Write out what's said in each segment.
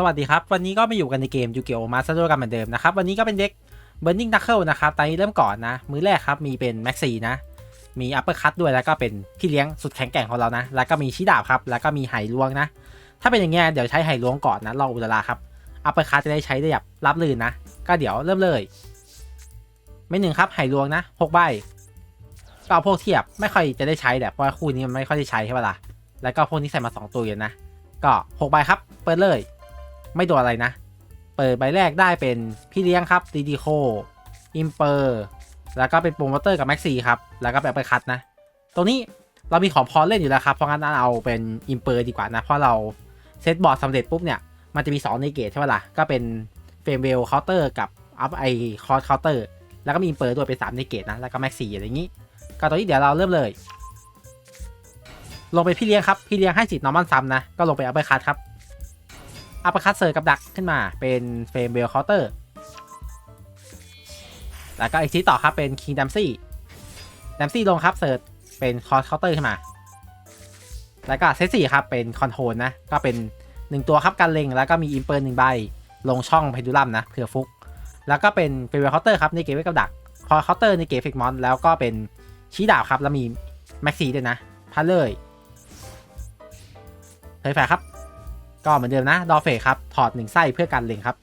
สวัสดีครับ วันนี้ก็มาอยู่กันในเกมยูเกโอมาซาโดกันเหมือนเดิมนะครับ วันนี้ก็เป็นเด็ก Burning Knuckle นะครับตอนนี้เริ่มก่อนนะ มือแรกครับ มีเป็นแม็กซี่นะ มีอัปเปอร์คัตด้วยแล้วก็เป็นพี่เลี้ยงสุดแข็งแกร่งของเรานะ แล้วก็มีชิดาบครับ แล้วก็มีไหลวงนะ ถ้าเป็นอย่างเงี้ยเดี๋ยวใช้ไหลวงก่อนนะรออุลาราครับอัปเปอร์คัตจะได้ใช้ได้แบบรับลื่นนะ ก็เดี๋ยวเริ่มเลยไม่หนึ่งครับไหลวงนะหกใบก็เอาพวกเทียบไม่ค่อยจะได้ใช้แหละเพราะคู่นี้มันไม่ค่อยได้ใช้ใช่ปะล่ะแล้วก็พวกนี้ใส่มาสองตัวอยู่นะก็หกใบครับเปิดเลย ไม่โดนอะไรนะ เปิดใบแรกได้เป็นพี่เลี้ยงครับดีดีโคอิมเปอร์แล้วก็เป็นโปรโมเตอร์กับแม็กซี่ครับ แล้วก็แบบไปคัดนะ ตรงนี้เรามีของพอเล่นอยู่แล้วครับ เพราะงั้นเอาเป็นอิมเปอร์ดีกว่านะ เพราะเราเซตบอร์ดสำเร็จปุ๊บเนี่ย มันจะมี 2 ในเกตใช่ไหมล่ะ ก็เป็นเฟรมเวลเคาน์เตอร์กับอัพไอคอร์เคาน์เตอร์ แล้วก็มีอิมเปอร์ด้วยเป็น3ในเกตนะ แล้วก็แม็กซี่อะไรอย่างนี้ ก็ตอนนี้เดี๋ยวเราเริ่มเลย ลงไปพี่เลี้ยงครับ พี่เลี้ยงให้สิทธิ์นอร์มอนซัมนะ ก็ลงไปอัพไปคัดครับ อัปคัตเซอร์กับดักขึ้นมาเป็นเฟรมเบลเคาน์เตอร์ แล้วก็อีกทีต่อครับเป็นคิงดัมซี่ดัมซี่ลงครับเสิร์ชเป็นคอร์เคาน์เตอร์ขึ้นมา แล้วก็เซตสี่ครับเป็นคอนโทรลนะ ก็เป็น 1 ตัวครับการเล็ง แล้วก็มีอิมเปอร์หนึ่งใบ ลงช่องเพนดูลัมนะเผื่อฟุก แล้วก็เป็นเฟรมเบลเคาน์เตอร์ครับในเกมไว้กับดัก คอร์เคาน์เตอร์ในเกมฟิกมอนแล้วก็เป็นชี้ดาบครับแล้วมีแม็กซี่ด้วยนะพัดเลยเฮ้ยแฟร์ครับ ก็เหมือนเดิมนะดอเฟครับ ถอดหนึ่งไส้เพื่อการเล็งครับ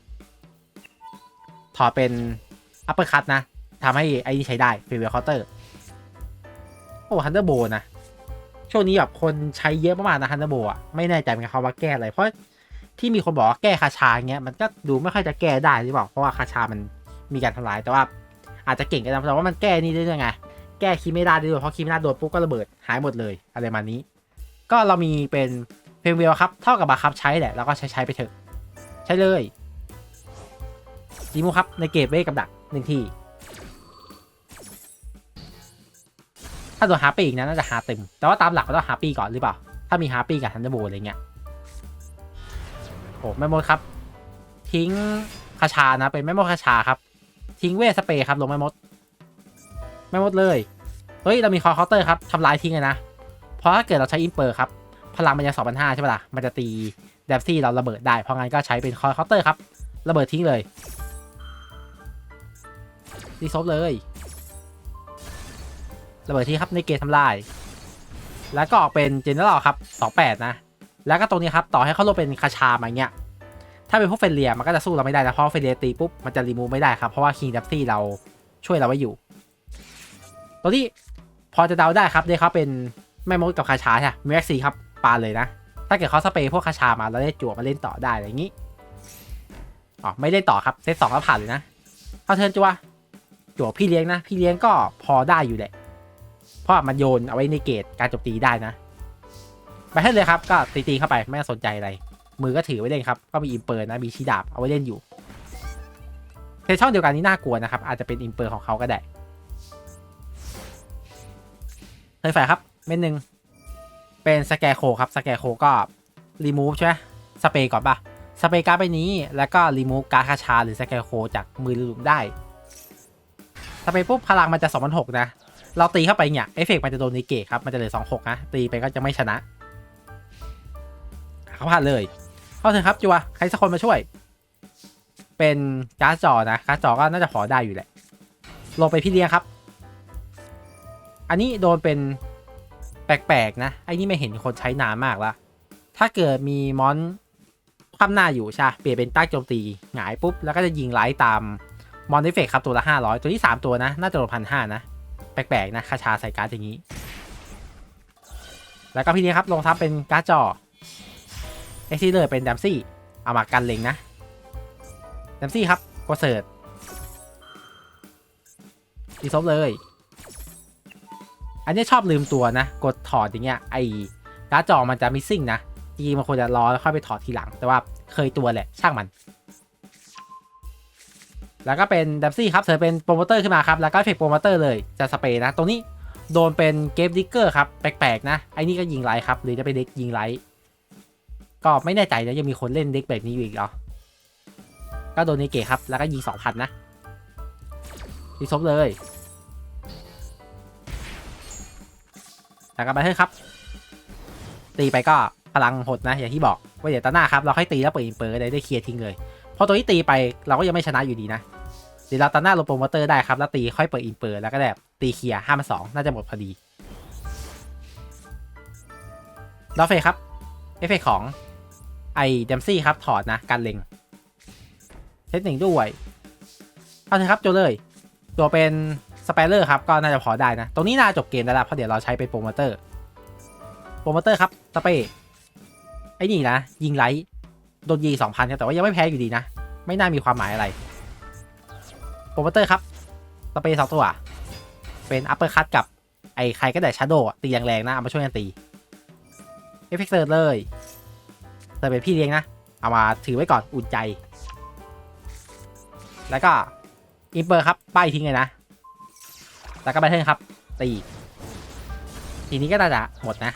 ถอดเป็นอัปเปอร์คัตนะทำให้ไอ้นี่ใช้ได้ฟีเวลเคาน์เตอร์ โอ้ฮันเดอร์โบนะ ช่วงนี้แบบคนใช้เยอะมากๆนะฮันเดอร์โบอะ ไม่แน่ใจเหมือนกันเขาว่าแก้อะไร เพราะที่มีคนบอกว่าแก้คาชาเงี้ย มันก็ดูไม่ค่อยจะแก้ได้หรือเปล่า เพราะว่าคาชามันมีการทำลาย แต่ว่าอาจจะเก่งกันนะแต่ว่ามันแก้นี่ได้ยังไง แก้คีไม่ได้ด้วยเพราะคีไม่ได้โดนปุ๊บก็ระเบิดหายหมดเลยอะไรมานี้ ก็เรามีเป็น เพลงเวลครับเท่ากับบัคครับใช้แหละแล้วก็ใช้ใช้ไปเถอะ ใช้เลยดีมูครับในเกตเวกับดักหนึ่งทีถ้าตัวฮาร์ปีอีกนะน่าจะหาเต็ม แต่ว่าตามหลักก็ต้องฮาร์ปีก่อนหรือเปล่า ถ้ามีฮาร์ปีกับทันเดอร์โบอะไรเงี้ยโอ้แม่มดครับ ทิ้งคาชานะเป็นแม่มดคาชาครับ ทิ้งเวทสเปรย์ครับลงแม่มดแม่มดเลย เฮ้ย เรามีคอร์เคาน์เตอร์ครับทำลายทิ้งเลยนะ เพราะถ้าเกิดเราใช้อิมเปอร์ครับ พลังมันยัง2,500ใช่ปะล่ะ มันจะตีเดฟซี่เราระเบิดได้ เพราะงั้นก็ใช้เป็นคอยเคาน์เตอร์ครับ ระเบิดทิ้งเลยรีซอฟเลย ระเบิดทิ้งครับในเกตทำลาย แล้วก็ออกเป็นเจเนอเรลครับ28นะ แล้วก็ตรงนี้ครับต่อให้เขาลงเป็นคาชามาเงี้ย ถ้าเป็นพวกเฟนเลียมันก็จะสู้เราไม่ได้นะ เพราะเฟนเลียตีปุ๊บมันจะรีมูฟไม่ได้ครับ เพราะว่าคิงเดฟซี่เราช่วยเราไว้อยู่ ตัวที่พอจะเดาได้ครับเดเขาเป็นแม่มดกับคาชาใช่ไหมแม็กซี่ครับ ปาเลยนะ ถ้าเกิดเขาสเปรย์พวกคาชามาแล้วได้จั่วมาเล่นต่อได้อะไรอย่างนี้ อ๋อไม่เล่นต่อครับเซตสองแล้วผ่านเลยนะเข้าเทิร์นจั่วจั่วพี่เลี้ยงนะ พี่เลี้ยงก็พอได้อยู่แหละ เพราะมันโยนเอาไว้ในเกตการจมตีได้นะ ไปให้เลยครับ ก็ตีตีเข้าไปไม่สนใจอะไร มือก็ถือไว้เล่นครับ ก็มีอิมเปอร์นะ มีชีดาบเอาไว้เล่นอยู่ในช่องเดียวกันนี้น่ากลัวนะครับ อาจจะเป็นอิมเปอร์ของเขาก็ได้เคยฝ่ายครับ เม็ดหนึ่ง เป็นสแกโคครับสแกโคก็รีมูฟใช่ไหมสเปรย์ก่อนปะสเปรย์การ์ดใบนี้ แล้วก็รีมูฟการ์ดคาชาหรือสแกโคจากมือหลุมได้สเปรย์ปุ๊บพลังมันจะ2,006นะ เราตีเข้าไปเนี่ยเอฟเฟกต์มันจะโดนในเกตครับ มันจะเหลือ26 นะ ตีไปก็จะไม่ชนะเขาผ่านเลย เข้าถอะครับจัวใครสักคนมาช่วย เป็นการ์ดจอนะการ์ดจอก็น่าจะขอได้อยู่แหละลงไปพี่เลี้ยงครับ อันนี้โดนเป็น แปลกๆนะไอ้นี่ไม่เห็นคนใช้นานมากละถ้าเกิดมีมอนคว่ำหน้าอยู่ใช่เปลี่ยนเป็นตั้งโจมตีหงายปุ๊บ แล้วก็จะยิงไลท์ตามมอนเอฟเฟกครับตัวละ 500 ตัวที่ 3 ตัวนะ น่าจะโดนพันห้านะ แปลกๆนะคาชาใส่การ์ดอย่างนี้ แล้วก็พี่นี้ครับ ลงทับเป็นการ์ดจอเอ็กซิเลอร์เป็นดัมซี่ เอามากันเล็งนะดัมซี่ครับกดเสิร์ตดีซบเลย อันนี้ชอบลืมตัวนะ กดถอดอย่างเงี้ยไอ้การ์ดจอมันจะมิสซิ่งนะจริงมันควรจะรอแล้วค่อยไปถอดทีหลัง แต่ว่าเคยตัวแหละช่างมัน แล้วก็เป็นดับซี่ครับเธอเป็นโปรโมเตอร์ขึ้นมาครับ แล้วก็เฟกโปรโมเตอร์เลยจะสเปรย์นะ ตรงนี้โดนเป็นเกมดิกเกอร์ครับ แปลกๆ นะ ไอ้นี่ก็ยิงไลท์ครับ หรือจะเป็นเด็กยิงไลท์ก็ไม่แน่ใจนะยังมีคนเล่นเด็กแบบนี้อยู่อีกเหรอ ก็โดนในเกตครับ แล้วก็ยิงสองพันนะดีซบเลย แล้วก็ไปเถอะครับ ตีไปก็พลังหดนะอย่างที่บอกว้เดี๋ยวตาหน้าครับเราค่อยตีแล้วเปิดอินเปอร์ได้ได้เคลียร์ทิ้งเลยเพราะตัวนี้ตีไปเราก็ยังไม่ชนะอยู่ดีนะเดี๋ยวเราตาหน้าลงโปรโมเตอร์ได้ครับแล้วตีค่อยเปิดอินเปอร์แล้วก็แบบตีเคลียร์ห้ามันสองน่าจะหมดพอดีดอฟเฟครับเอฟเฟของไอเดมซี่ครับถอดนะการเล็งเซตหนึ่งด้วยเอาเถอะครับโจเลย ตัวเป็น สเปเลอร์ครับก็น่าจะพอได้นะ ตรงนี้น่าจบเกมแล้วละเพราะเดี๋ยวเราใช้เป็นโปรโมเตอร์โปรโมเตอร์ครับสเปไอ้นี่นะ ยิงไลท์โดนยิงสองพันแต่ว่ายังไม่แพ้อยู่ดีนะ ไม่น่ามีความหมายอะไรโปรโมเตอร์ครับสเปสองตัว เป็นอัปเปอร์คัตกับไอ้ใครก็ได้ชาโดว์ตีแรงๆนะเอามาช่วยกันตีเอฟเฟกเซอร์เลยเซอเป็นพี่เลี้ยงนะ เอามาถือไว้ก่อนอุ่นใจ แล้วก็อินเปอร์ครับป้ายทิ้งเลยนะ แล้วก็แบทเทิลครับ ตี ทีนี้ก็น่าจะหมดนะ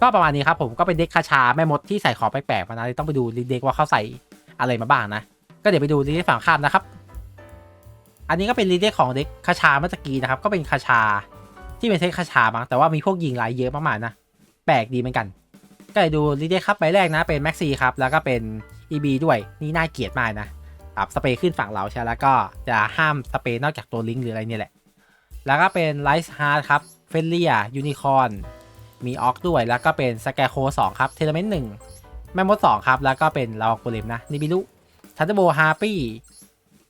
ก็ประมาณนี้ครับผมก็เป็นเด็กคาชาแม่มดที่ใส่ของแปลกๆมานะต้องไปดูรีเด็กว่าเขาใส่อะไรมาบ้างนะ ก็เดี๋ยวไปดูรีเด็กฝั่งข้ามนะครับ อันนี้ก็เป็นรีเด็กของเด็กคาชาเมื่อกี้นะครับ ก็เป็นคาชาที่เป็นเซตคาชาบ้างแต่ว่ามีพวกยิงไลท์เยอะมากๆนะ แปลกดีเหมือนกันก็เดี๋ยดูรีเด็กครับใบแรกนะเป็นแม็กซี่ครับแล้วก็เป็น EB ด้วยนี่น่าเกลียดมากนะ ครับสเปรย์ขึ้นฝั่งเราใช่แล้วก็จะห้ามสเปรย์นอกจากตัวลิงก์หรืออะไรเนี่ยแหละ แล้วก็เป็นไลท์ฮาร์ดครับเฟลเลียยูนิคอนมีออกด้วย แล้วก็เป็นสแกโคสองครับเทเลเมนต์หนึ่งแมมมดสองครับ แล้วก็เป็นลาวโกเลมนะนิบิลุทันเดอร์โบฮาร์ปี้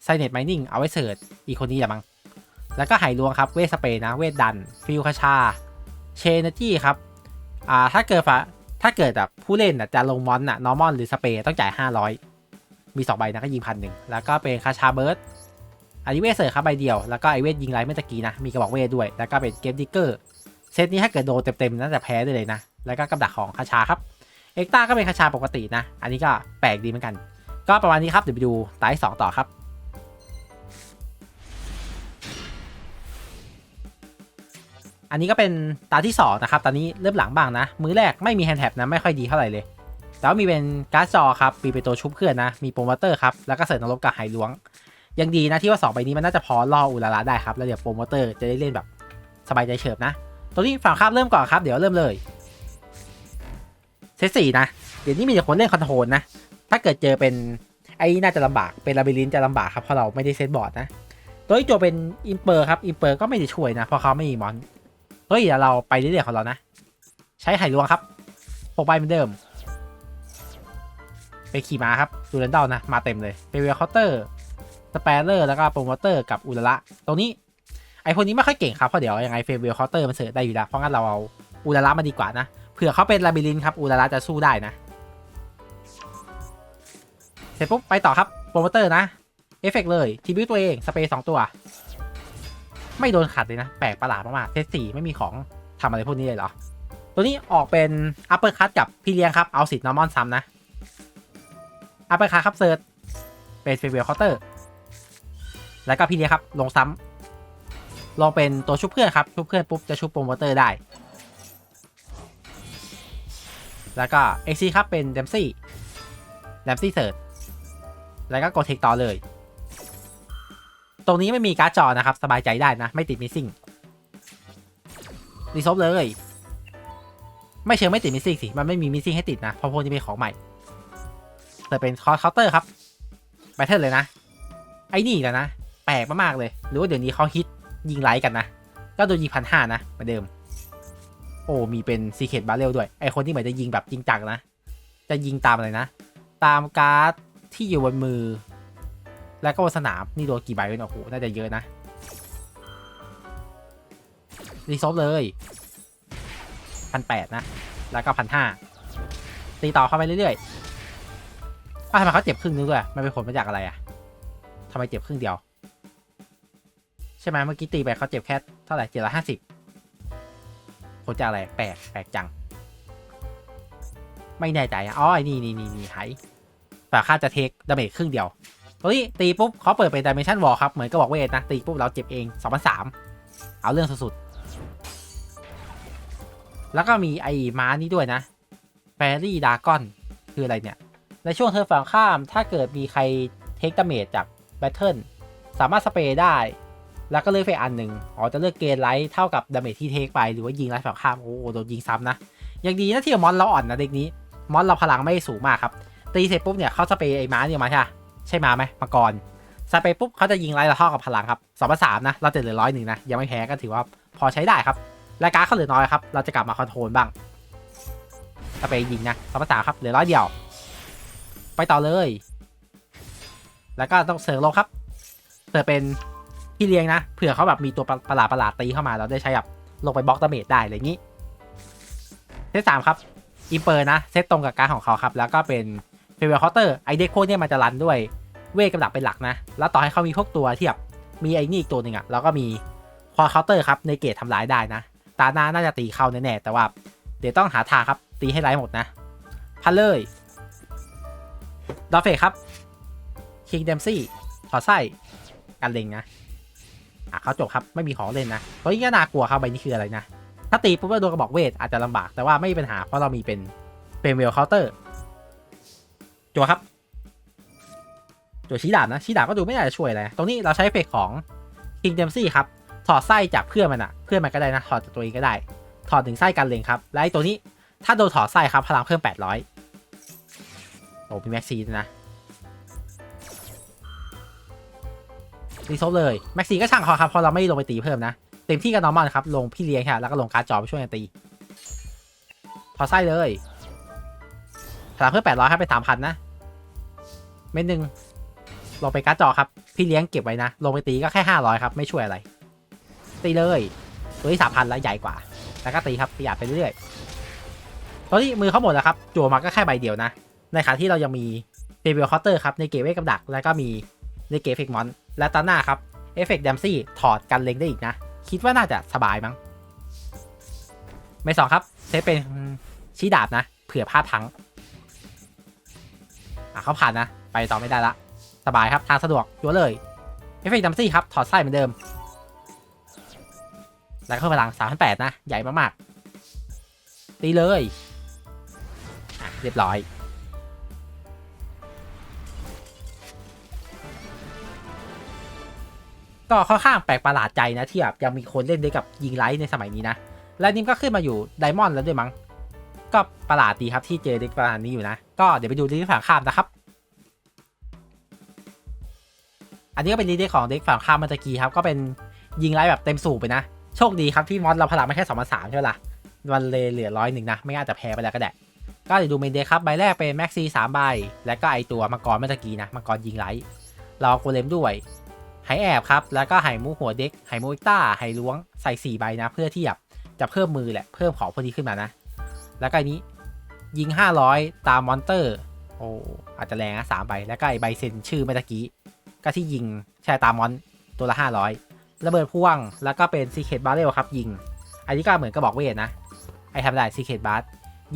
ไซเนตไมนิ่งเอาไว้เสิร์ชอีกคนนี้แหละมั้งแล้วก็ไหลวงครับเวทสเปย์นะเวทดันฟิลคาชาเชนจี้ครับอ่าถ้าเกิดฝาถ้าเกิดแบบผู้เล่นนะจะลงมอนน่ะนอร์มอนหรือสเปย์ต้องจ่าย 500 มี2ใบนะก็ยิงพันหนึ่งแล้วก็เป็นคาชาเบิร์ดอันนี้เวทเสิร์ฟครับใบเดียว แล้วก็ไอเวทยิงไรเมื่อกี้นะ มีกระบอกเวทด้วย แล้วก็เป็นเกมดิกเกอร์เซตนี้ถ้าเกิดโดนเต็มๆน่าจะแพ้ได้เลยนะ แล้วก็กับดักของคาชาครับ เอ็กต้าก็เป็นคาชาปกตินะ อันนี้ก็แปลกดีเหมือนกัน ก็ประมาณนี้ครับเดี๋ยวไปดูตาที่สองต่อครับอันนี้ก็เป็นตาที่สองนะครับ ตอนนี้เริ่มหลังบ้างนะ มือแรกไม่มีแฮนด์แท็บนะ ไม่ค่อยดีเท่าไหร่เลย แต่ว่ามีเป็นการ์ดจอครับมีเป็นตัวชุบเคลื่อนนะ มีโปรโมเตอร์ครับ แล้วก็เสริมนรกกับไหหลวง ยังดีนะที่ว่า 2 ใบนี้มันน่าจะพอล่ออุลาระได้ครับ แล้วเดี๋ยวโปรโมเตอร์จะได้เล่นแบบสบายใจเฉิบนะ ตัวนี้ฝั่งข้ามเริ่มก่อนครับ เดี๋ยวเริ่มเลยเซตสี่นะ เดี๋ยวนี้มีแต่คนเล่นคอนโทรลนะ ถ้าเกิดเจอเป็นไอ้น่าจะลำบาก เป็นลาบิลินจะลำบากครับเพราะเราไม่ได้เซตบอร์ดนะ ตัวที่โจเป็นอิมเปอร์ครับ อิมเปอร์ก็ไม่ได้ช่วยนะเพราะเขาไม่มีมอนเฮ้ยเดี๋ยวเราไปเรื่อยๆของเรานะ ใช้ไหหลวงครับหกใบเหมือนเดิม ไปขี่ม้าครับดูเรนเดลนะ มาเต็มเลยเปเวลคาน์เตอร์สเปเลอร์แล้วก็โปรโมเตอร์กับอุลละตรงนี้ไอคนนี้ไม่ค่อยเก่งครับเพราะเดี๋ยวยังไงเฟเวลคาน์เตอร์มันเสิร์ฟได้อยู่แล้วเพราะงั้นเราเอาอุลละมาดีกว่านะเผื่อเขาเป็นลาบิลินครับอุลละจะสู้ได้นะเสร็จปุ๊บไปต่อครับโปรโมเตอร์นะเอฟเฟกเลยทีบิวตัวเองสเปรย์สองตัว ไม่โดนขัดเลยนะ แปลกประหลาดมากๆเทสสี่ไม่มีของทำอะไรพวกนี้เลยเหรอ ตัวนี้ออกเป็นอัปเปอร์คัตกับพี่เลี้ยงครับ เอาสิทธิ์นอร์มอนซ้ำนะ อัปเปอร์คัตครับเซิร์ชเป็นเฟเวลเคาน์เตอร์ แล้วก็พี่เลี้ยครับ ลงซ้ำลองเป็นตัวชุบเพื่อนครับ ชุบเพื่อนปุ๊บจะชุบโปรโมเตอร์ได้ แล้วก็เอ็กซีครับเป็นเดมซี่เดมซี่เซิร์ชแล้วก็กดเทคต่อเลย ตรงนี้ไม่มีการ์ดจอนะครับ สบายใจได้นะ ไม่ติดมิสซิ่งรีซอฟเลย ไม่เชิงไม่ติดมิสซิ่งสิ มันไม่มีมิสซิ่งให้ติดนะ เพราะพวกนี้เป็นของใหม่ แต่เป็นคอร์เคาน์เตอร์ครับแบทเทิลเลยนะ ไอ้นี่แหละนะ แปลกมากๆเลย หรือว่าเดี๋ยวนี้เขาฮิตยิงไลท์กันนะ ก็โดนยิงพันห้านะเหมือนเดิม โอ้มีเป็นซีเคทบาเรลด้วย ไอคนที่เหมือนจะยิงแบบจริงจังนะ จะยิงตามอะไรนะ ตามการ์ดที่อยู่บนมือ แล้วก็บนสนามนี่โดนกี่ใบเลยโอ้โหน่าจะเยอะนะรีซอฟเลยพันแปดนะ แล้วก็พันห้าตีต่อเข้าไปเรื่อยๆ อ้าวทำไมเขาเจ็บครึ่งนึงด้วย มันเป็นผลมาจากอะไรอะทำไมเจ็บครึ่งเดียว ใช่ไหมเมื่อกี้ตีไปเขาเจ็บแค่เท่าไหร่เจ็ดร้อยห้าสิบผลจากอะไรแปลกแปลกจัง ไม่แน่ใจอ๋อไอ้นี่นี่นี่นี่หายแต่ค่าจะเทคดาเมจครึ่งเดียวเฮ้ยตีปุ๊บเขาเปิดเป็นดิเมนชันวอลครับ เหมือนก็บอกเวทนะ ตีปุ๊บเราเจ็บเองสองพันสามเอาเรื่องสุดๆ แล้วก็มีไอ้ม้านี้ด้วยนะแฟรี่ดากอน คืออะไรเนี่ย ในช่วงเธอฝั่งข้าม ถ้าเกิดมีใครเทคดาเมจจากแบทเทิลสามารถสเปรย์ได้ แล้วก็เลือกไปอันหนึ่งอ๋อจะเลือกเกณฑ์ไลท์เท่ากับดาเมจที่เทคไปหรือว่ายิงไลท์ฝั่งข้ามโอ้โหโดนยิงซ้ำนะยังดีนะที่มอนเราอ่อนนะเด็กนี้มอนเราพลังไม่สูงมากครับตีเสร็จปุ๊บเนี่ยเขาสเปรย์ไอ้ม้าเนี่ยมาใช่ใช่มาไหมมังกรสเปรย์ปุ๊บเขาจะยิงไล่เราเท่ากับพลังครับสองพันสามนะเราจะเหลือร้อยหนึ่งนะยังไม่แพ้ก็ถือว่าพอใช้ได้ครับรายการดเขาเหลือน้อยครับเราจะกลับมาคอนโทรลบ้างสเปรย์ยิงนะสองพันสามครับเหลือร้อยเดียว ไปต่อเลย แล้วก็ต้องเสิร์ฟลงครับ เสิร์ฟเป็นพี่เลี้ยงนะ เผื่อเขาแบบมีตัวประหลาดประหลาดๆตีเข้ามา เราได้ใช้แบบลงไปบล็อกดาเมจได้อะไรอย่างนี้ เซตสามครับ อิมเปอร์นะ เซตตรงกับการของเขาครับ แล้วก็เป็นเฟเวอร์คาน์เตอร์ ไอเด็กพวกเนี้ยมันจะรันด้วยเวทกับดักเป็นหลักนะ แล้วต่อให้เขามีพวกตัวที่แบบมีไอ้นี่อีกตัวหนึ่งอะแล้วก็มีคอเคาน์เตอร์ครับ ในเกตทำร้ายได้นะ ตาหน้าน่าจะตีเข้าแน่ๆ แต่ว่า เดี๋ยวต้องหาทางครับ ตีให้ไร้หมดนะพันเลย ดอฟเฟครับ คิงเดมซี่ถอดไส้กันเล็งนะ อะเขาจบครับไม่มีของเล่นนะเพราะนี่ก็น่ากลัวครับใบนี้คืออะไรนะ ถ้าตีปุ๊บแล้วโดนกระบอกเวทอาจจะลำบากแต่ว่าไม่มีปัญหาเพราะเรามีเป็นเป็นเวลเคาน์เตอร์จัวครับจัวชี้ดาบนะชี้ดาบก็ดูไม่น่าจะช่วยอะไรตรงนี้เราใช้เฟกของ King d e m s e y ครับถอดไส้จากเพื่อนมันอะเพื่อนมันก็ได้นะถอดจากตัวเองก็ได้ ถอดถึงไส้กันเลงครับและไอ้ตัวนี้ถ้าโดนถอดไส้ครับพลังเพิ่ม800โอ้มีแม็กซีนะรีโซฟเลย แม็กซีก็ช่างเขาครับเพราะเราไม่ลงไปตีเพิ่มนะ เต็มที่กับนอร์มอนครับ ลงพี่เลี้ยงค่ะแล้วก็ลงการ์ดจอไปช่วยกันตีถอไส้เลยพลังเพิ่ม800ครับไป3,000นนะ เม็ดหนึ่งลงไปการ์ดจอครับ พี่เลี้ยงเก็บไว้นะ ลงไปตีก็แค่500ครับไม่ช่วยอะไร ตีเลยตัวที่3,000แล้วใหญ่กว่า แล้วก็ตีครับประหยัดไปเรื่อยๆตอนนี้มือเขาหมดแล้วครับจั่วมาก็แค่ใบเดียวนะ ในขณะที่เรายังมีเดวิลคอตเตอร์ครับในเกเวกับดัก แล้วก็มีในเกเฟกมอนและตาหน้าครับเอฟเฟกต์แดมซี่ถอดกันเล็งได้อีกนะ คิดว่าน่าจะสบายมั้งไม่สองครับเซฟเป็นชี้ดาบนะ เผื่อพลาดพังอะเขาผ่านนะ ไปต่อไม่ได้ละ สบายครับทางสะดวกยัวเลยเอฟเฟกต์แดมซี่ครับ ถอดไส้เหมือนเดิม แล้วก็เพิ่มพลัง3,800นะ ใหญ่มาก ๆ ตีเลยอะเรียบร้อย ก็ค่อนข้างแปลกประหลาดใจนะที่แบบยังมีคนเล่นได้กับยิงไลท์ในสมัยนี้นะ และนิมก็ขึ้นมาอยู่ไดมอนด์แล้วด้วยมั้ง ก็ประหลาดดีครับที่เจอเด็กประมาณนี้อยู่นะ ก็เดี๋ยวไปดูเด็กฝั่งข้ามนะครับ อันนี้ก็เป็นลีดของเด็กฝั่งข้ามเมื่อตะกี้ครับ ก็เป็นยิงไลท์แบบเต็มสูบไปนะ โชคดีครับที่มอสเราพลังไม่แค่สองพันสามใช่ไหมล่ะมันเลยเหลือร้อยหนึ่งนะ ไม่อาจจะแพ้ไปแล้วก็ได้ก็เดี๋ยวดูเมนเดย์ครับใบแรกเป็นแม็กซี่สามใบ และก็ไอตัวมังกรเมื่อกี้นะมังกรยิงไลท์ราโกเลมด้วย ไหแอบครับ แล้วก็ไหมูหัวเด็กไหมูอิกต้าไหล้วงใส่4ใบนะ เพื่อที่แบบจะเพิ่มมือแหละ เพิ่มของพวกนี้ขึ้นมานะ แล้วก็อันนี้ยิง 500 ตามมอนเตอร์ โอ้อาจจะแรงนะสามใบ แล้วก็ไอใบเซนชื่อเมื่อกี้ ก็ที่ยิงใช่ตามมอนตัวละ 500 ระเบิดพ่วง แล้วก็เป็นซีเค t บาร์เรลครับยิง อันนี้ก็เหมือนกระบอกเวทนะ ไอทำได้ซีเค t บาร์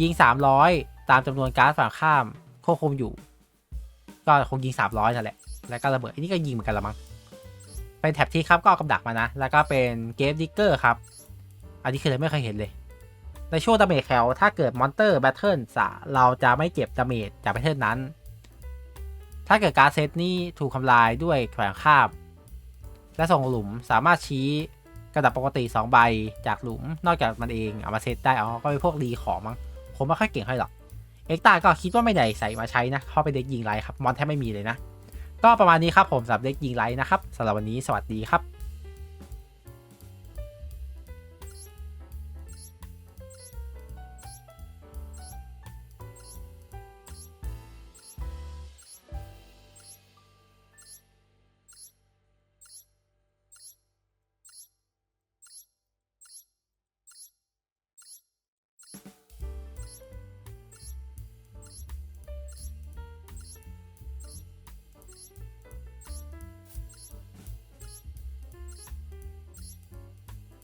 ยิง 300 ตามจำนวนการ์ดฝั่งข้ามควบคุมอยู่ ก็คงยิง 300นั่นแหละ แล้วก็ระเบิดอันนี้ก็ยิงเหมือนกันละมั้ง เป็นแท็บที่ครับก็เอากำดักมานะ แล้วก็เป็นเกฟดิกเกอร์ครับ อันนี้คือเราไม่เคยเห็นเลย ในช่วงดาเมจแคลถ้าเกิดมอนเตอร์แบทเทิลสะเราจะไม่เก็บดาเมจจากแบทเทิลนั้น ถ้าเกิดการเซตนี้ถูกทำลายด้วยแขวงคาบ และส่งหลุมสามารถชี้กระดับปกติ 2 ใบจากหลุมนอกจากมันเองเอามาเซตได้อ๋อก็เป็นพวกรีของมั้งผมไม่ค่อยเก่งเท่าไหร่หรอกเอ็กตาก็คิดว่าไม่ได้ใส่มาใช้นะเข้าไปเด็กยิงไรครับมอนแทบไม่มีเลยนะ ก็ประมาณนี้ครับผมสำหรับเด็กยิงไลท์นะครับสำหรับวันนี้สวัสดีครับ